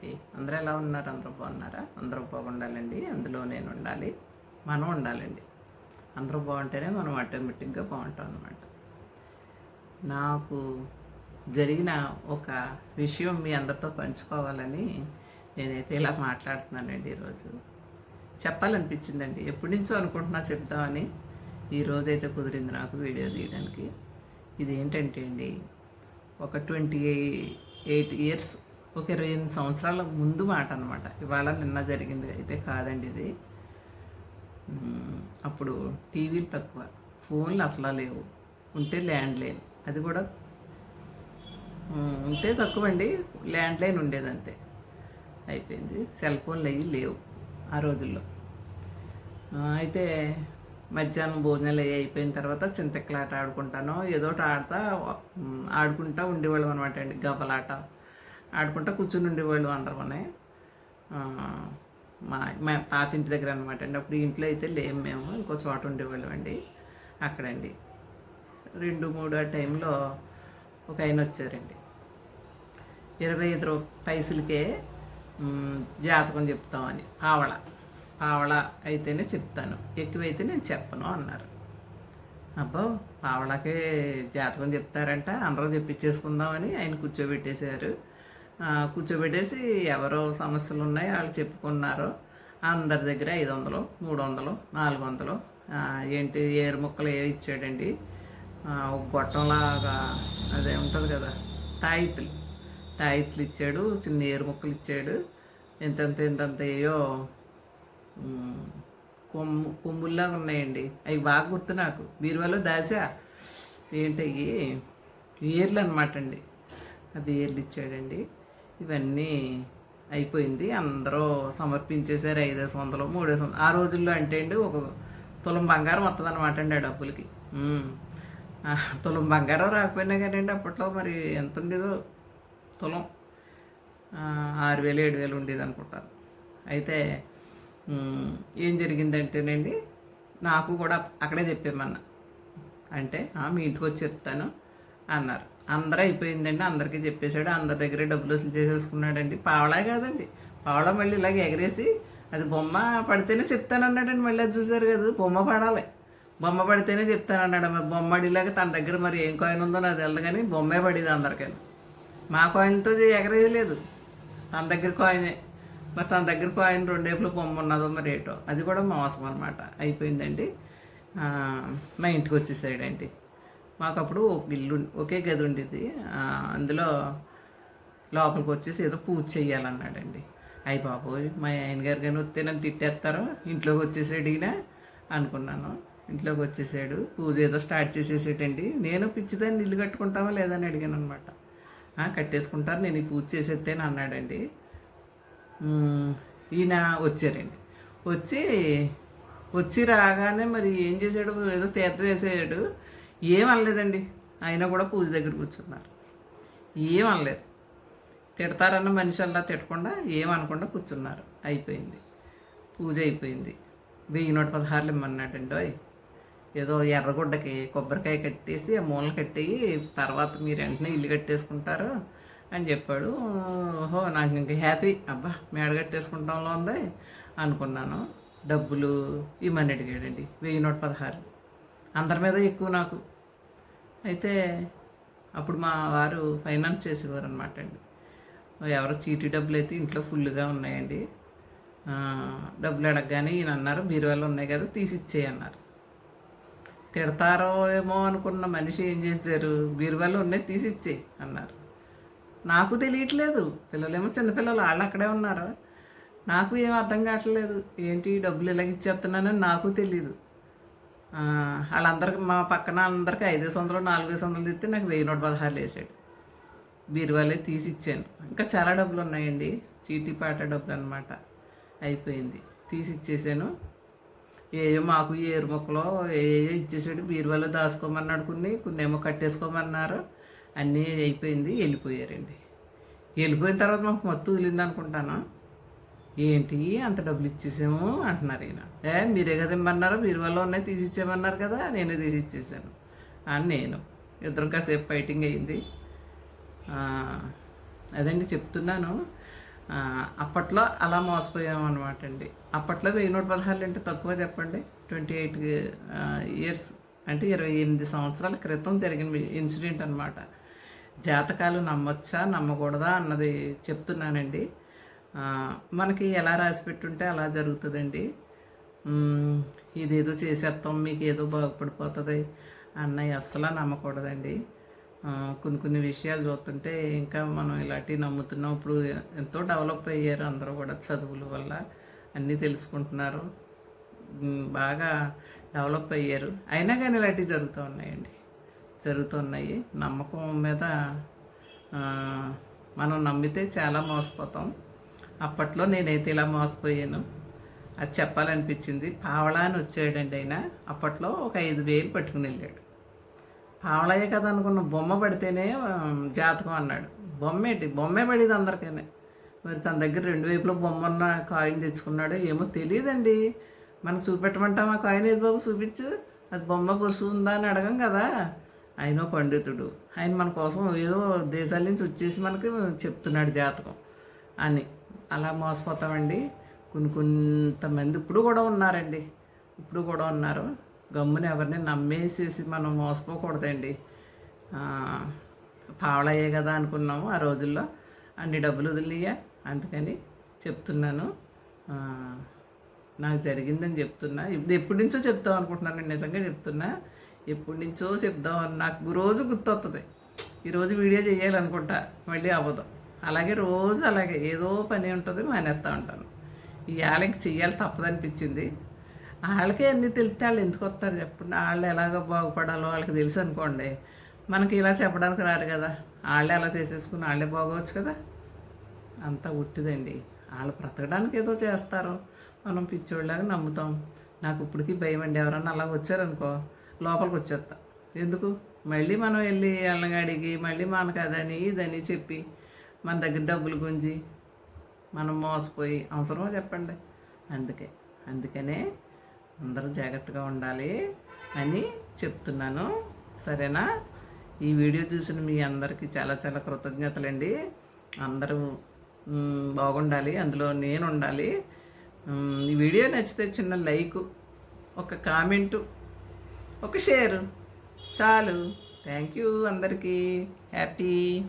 అందరికీ. అందరూ ఎలా ఉన్నారు? అందరూ బాగున్నారా? అందరూ బాగుండాలండి. అందులో నేను ఉండాలి. మనం ఉండాలండి. అందరూ బాగుంటేనే మనం ఆటోమేటిక్గా బాగుంటాం అనమాట నాకు జరిగిన ఒక విషయం మీ అందరితో పంచుకోవాలని నేనైతే ఇలా మాట్లాడుతున్నానండి ఈరోజు. చెప్పాలనిపించిందండి. ఎప్పటి నుంచో అనుకుంటున్నా చెప్దామని ఈరోజైతే కుదిరింది నాకు వీడియో తీయడానికి. ఇది ఏంటంటే అండి ఒక ట్వంటీ ఎయిట్ ఇయర్స్ ఒక ఇరవై ఎనిమిది సంవత్సరాల ముందు మాట అనమాట ఇవాళ నిన్న జరిగింది అయితే కాదండి ఇది. అప్పుడు టీవీలు తక్కువ ఫోన్లు అసలు లేవు. ఉంటే ల్యాండ్ లైన్ అది కూడా ఉంటే తక్కువ అండి ల్యాండ్ లైన్ ఉండేది అంతే అయిపోయింది. సెల్ ఫోన్లు అవి లేవు ఆ రోజుల్లో. అయితే మధ్యాహ్నం భోజనాలు అవి అయిపోయిన తర్వాత చింతక్కలాట ఆడుకుంటాను ఏదో ఒకటి ఆడతా ఆడుకుంటా ఉండేవాళ్ళం అనమాట అండి. గబలాట ఆడుకుంటా కూర్చుని ఉండేవాళ్ళు అందరమనే మా మా పాత ఇంటి దగ్గర అనమాట అండి. అప్పుడు ఇంట్లో అయితే లేము మేము. ఇంకో చోట ఉండేవాళ్ళం అండి. అక్కడండి రెండు మూడు ఆ టైంలో ఒక ఆయన వచ్చారండి. ఇరవై ఐదు పైసలకే జాతకం చెప్తామని. పావళ. పావళ అయితేనే చెప్తాను. ఎక్కువైతే నేను చెప్పను అన్నారు. అబ్బో పావళకే జాతకం చెప్తారంట. అందరం చెప్పించేసుకుందామని ఆయన కూర్చోబెట్టేశారు. కూర్చోబెట్టేసి ఎవరో సమస్యలు ఉన్నాయి వాళ్ళు చెప్పుకున్నారు. అందరి దగ్గర ఐదు వందలు మూడు వందలు నాలుగు వందలు ఏంటి ఏరు ముక్కలు ఏ ఇచ్చాడండి? ఒక గొట్టంలాగా అదే ఉంటుంది కదా తాయితులు తాయితులు ఇచ్చాడు చిన్న ఏరు ముక్కలు ఇచ్చాడు. ఎంతెంత ఎంతంత ఏయో కొమ్ము కొమ్ముల్లాగా ఉన్నాయండి. అవి బాగా గుర్తు నాకు. బీరువాలో దాసా. ఏంటి ఏర్లు అనమాట అండి. అది ఏర్లు ఇచ్చాడండి. ఇవన్నీ అయిపోయింది. అందరూ సమర్పించేశారు ఐదేసి వందలు మూడేసి వందలు ఆ రోజుల్లో అంటే అండి ఒక తులం బంగారం వస్తుంది అనమాట అండి ఆ డబ్బులకి. తులం బంగారం రాకపోయినా కానివ్వండి అప్పట్లో మరి ఎంత ఉండేదో తులం. ఆరు వేలు ఏడు వేలు ఉండేది అనుకుంటాను అయితే ఏం జరిగిందంటేనండి నాకు కూడా అక్కడే చెప్పేమన్నా. అంటే మీ ఇంటికి వచ్చి చెప్తాను అన్నారు. అందరూ అయిపోయిందండి అందరికీ చెప్పేశాడు అందరి దగ్గర డబ్బులు వసూలు చేసేసుకున్నాడండి. పావలా కాదండి పావలా మళ్ళీ ఇలాగ ఎగరేసి అది బొమ్మ పడితేనే చెప్తానన్నాడండి మళ్ళీ అది చూశారు కదా బొమ్మ పడాలి. బొమ్మ పడితేనే చెప్తానన్నాడు మరి బొమ్మ పడిలాగా తన దగ్గర మరి ఏం కాయిన్ ఉందో నాకు తెలియదు కానీ బొమ్మే పడేది అందరికని. మా కాయిన్తో ఎగరేయలేదు తన దగ్గర కాయినే మరి తన దగ్గర కాయిన్ రెండేపులు బొమ్మ ఉన్నదో మరి ఏటో. అది కూడా మోసం అనమాట అయిపోయిందండి. మా ఇంటికి వచ్చేసాడండి. మాకు అప్పుడు ఒక ఇల్లు ఒకే గది ఉండేది. అందులో లోపలికి వచ్చేసి ఏదో పూజ చెయ్యాలన్నాడండి. అయ్యి బాబోయ్ మా ఆయన గారు కానీ వస్తే నన్ను తిట్టేస్తారు? ఇంట్లోకి వచ్చేసాడు అడిగినా అనుకున్నాను. ఇంట్లోకి వచ్చేసాడు. పూజ ఏదో స్టార్ట్ చేసేసేటండి. నేను పిచ్చిదాన్ని ఇల్లు కట్టుకుంటామా లేదని అడిగాను అనమాట కట్టేసుకుంటారు నేను ఈ పూజ చేసేస్తేనే అన్నాడండి. ఈయన వచ్చారండి. వచ్చి వచ్చి రాగానే మరి ఏం చేశాడు? ఏదో తీర్థం వేసేసాడు. ఏం అనలేదండి. ఆయన కూడా పూజ దగ్గర కూర్చున్నారు. ఏం అనలేదు. తిడతారన్న మనిషి అలా తిట్టకుండా ఏం అనకుండా కూర్చున్నారు. అయిపోయింది. పూజ అయిపోయింది. వెయ్యి నూట పదహారులు ఇమ్మన్నాడండి ఓయ్. ఏదో ఎర్రగుడ్డకి కొబ్బరికాయ కట్టేసి ఆ మూలలు కట్టేయి తర్వాత మీరు వెంటనే ఇల్లు కట్టేసుకుంటారు అని చెప్పాడు. ఓహో నాకు ఇంకా హ్యాపీ. అబ్బా మేడ కట్టేసుకుంటాంలో ఉంది? అనుకున్నాను. డబ్బులు ఇమ్మని అడిగాడండి. వెయ్యి నూట పదహారు. అందరి మీద ఎక్కువ నాకు. అయితే అప్పుడు మా వారు ఫైనాన్స్ చేసేవారు అనమాట అండి. ఎవరో చీటీ డబ్బులు అయితే ఇంట్లో ఫుల్గా ఉన్నాయండి. డబ్బులు అడగగానే ఈయన అన్నారు బీరువాలో ఉన్నాయి కదా తీసిచ్చేయి అన్నారు. తిడతారో ఏమో అనుకున్న మనిషి ఏం చేశారు? బీరువాలు ఉన్నాయి తీసి అన్నారు. నాకు తెలియట్లేదు. పిల్లలేమో చిన్నపిల్లలు వాళ్ళు అక్కడే ఉన్నారు? నాకు ఏం అర్థం కావట్లేదు. ఏంటి డబ్బులు ఇలాగ ఇచ్చేస్తున్నానని నాకు తెలియదు వాళ్ళందరికి మా పక్కన అందరికి ఐదేసి వందలు నాలుగేసి వందలు ఇస్తే నాకు వెయ్యి నూట పదహారులు వేసాడు. బీరువాలే తీసి ఇచ్చాను. ఇంకా చాలా డబ్బులు ఉన్నాయండి. చీటీ పాట డబ్బులు అనమాట అయిపోయింది. తీసి ఇచ్చేసాను. ఏయో మాకు ఏరు మొక్కలో ఏయో ఇచ్చేసాడు. బీరువాలో దాచుకోమన్నాడు కొన్ని కొన్ని ఏమో కట్టేసుకోమన్నారు. అన్నీ అయిపోయింది. వెళ్ళిపోయారండి. వెళ్ళిపోయిన తర్వాత మాకు మొత్తం వదిలింది అనుకుంటాను ఏంటి అంత డబ్బులు ఇచ్చేసాము అంటున్నారు ఈయన. ఏ మీరే కదా ఇమ్మన్నారు బీరువాలో ఉన్నాయి తీసి ఇచ్చేయమన్నారు కదా నేనే తీసి ఇచ్చేసాను అని నేను. ఇద్దరం కాసేపు ఫైటింగ్ అయింది. అదండి చెప్తున్నాను. అప్పట్లో అలా మోసపోయాం అనమాట అండి. అప్పట్లో వెయ్యి నూట పదహారులు అంటే తక్కువ చెప్పండి. ట్వంటీ ఎయిట్ ఇయర్స్ అంటే ఇరవై ఎనిమిది సంవత్సరాల క్రితం జరిగిన ఇన్సిడెంట్ అనమాట జాతకాలు నమ్మొచ్చా నమ్మకూడదా అన్నది చెప్తున్నానండి. మనకి ఎలా రాసి పెట్టుంటే అలా జరుగుతుందండి. ఇదేదో చేసేస్తాం మీకు ఏదో బాగుపడిపోతుంది అన్నయ్య అస్సలు నమ్మకూడదండి. కొన్ని కొన్ని విషయాలు చూస్తుంటే ఇంకా మనం ఇలాంటివి నమ్ముతున్నాం. ఇప్పుడు ఎంతో డెవలప్ అయ్యారు అందరూ కూడా చదువుల వల్ల అన్నీ తెలుసుకుంటున్నారు. బాగా డెవలప్ అయ్యారు. అయినా కానీ ఇలాంటివి జరుగుతూ ఉన్నాయండి. జరుగుతున్నాయి నమ్మకం మీద మనం నమ్మితే చాలా మోసపోతాం. అప్పట్లో నేనైతే ఇలా మోసపోయాను. అది చెప్పాలనిపించింది. పావళా అని వచ్చాడండి ఆయన. అప్పట్లో ఒక ఐదు వేలు పట్టుకుని వెళ్ళాడు. పావళయ్య కదా అనుకున్న బొమ్మ పడితేనే జాతకం అన్నాడు. బొమ్మ ఏంటి? బొమ్మే పడేది అందరికైనా. మరి తన దగ్గర రెండు వైపులో బొమ్మ ఉన్న కాయిన్ తెచ్చుకున్నాడు ఏమో తెలియదండి. మనకు ఆ కాయిన్? ఏది బాబు చూపించు. అది బొమ్మ పురుషు ఉందా అని అడగం కదా. ఆయన పండితుడు. ఆయన మన కోసం ఏదో దేశాల నుంచి వచ్చేసి మనకి చెప్తున్నాడు జాతకం అని. అలా మోసపోతామండి. కొన్ని కొంతమంది ఇప్పుడు కూడా ఉన్నారండి. ఇప్పుడు కూడా ఉన్నారు. గమ్ముని ఎవరిని నమ్మేసేసి మనం మోసపోకూడదండి. పావలయ్యే కదా అనుకున్నాము ఆ రోజుల్లో. అన్ని డబ్బులు వదిలియా అందుకని చెప్తున్నాను. నాకు జరిగిందని చెప్తున్నా. ఇప్పుడు ఎప్పటి నుంచో చెప్తాం అనుకుంటున్నాను నిజంగా చెప్తున్నా. ఎప్పటి నుంచో చెప్దాం. నాకు రోజు గుర్తొస్తుంది ఈరోజు వీడియో చేయాలనుకుంటా. మళ్ళీ అవ్వదు. అలాగే రోజు అలాగే ఏదో పని ఉంటుంది మానేస్తూ ఉంటాను. ఇవాళ వాళ్ళకి చెయ్యాలి తప్పదనిపించింది. వాళ్ళకే అన్నీ తెలిస్తే వాళ్ళు ఎందుకు వస్తారు చెప్పండి వాళ్ళు ఎలాగ బాగుపడాలో వాళ్ళకి తెలుసు అనుకోండి. మనకి ఇలా చెప్పడానికి రారు కదా. వాళ్ళే అలా చేసేసుకుని వాళ్ళే బాగోవచ్చు కదా. అంతా ఉట్టిదండి వాళ్ళు బ్రతకడానికి ఏదో చేస్తారు. మనం పిచ్చోళ్ళలాగా నమ్ముతాం. నాకు ఇప్పటికీ భయం అండి. ఎవరన్నా అలా వచ్చారనుకో లోపలికి వచ్చేస్తా. ఎందుకు? మళ్ళీ మనం వెళ్ళి వాళ్ళని అడిగి మళ్ళీ మనకు అదని ఇదని చెప్పి మన దగ్గర డబ్బులు గుంజి మనం మోసపోయి అవసరమో చెప్పండి. అందుకే అందుకనే అందరూ జాగ్రత్తగా ఉండాలి అని చెప్తున్నాను. సరేనా? ఈ వీడియో చూసిన మీ అందరికీ చాలా చాలా కృతజ్ఞతలండి. అందరూ బాగుండాలి అందులో నేను ఉండాలి. ఈ వీడియో నచ్చితే చిన్న లైక్ ఒక కామెంటు ఒక షేరు. చాలు. థ్యాంక్ యూ అందరికీ. హ్యాపీ.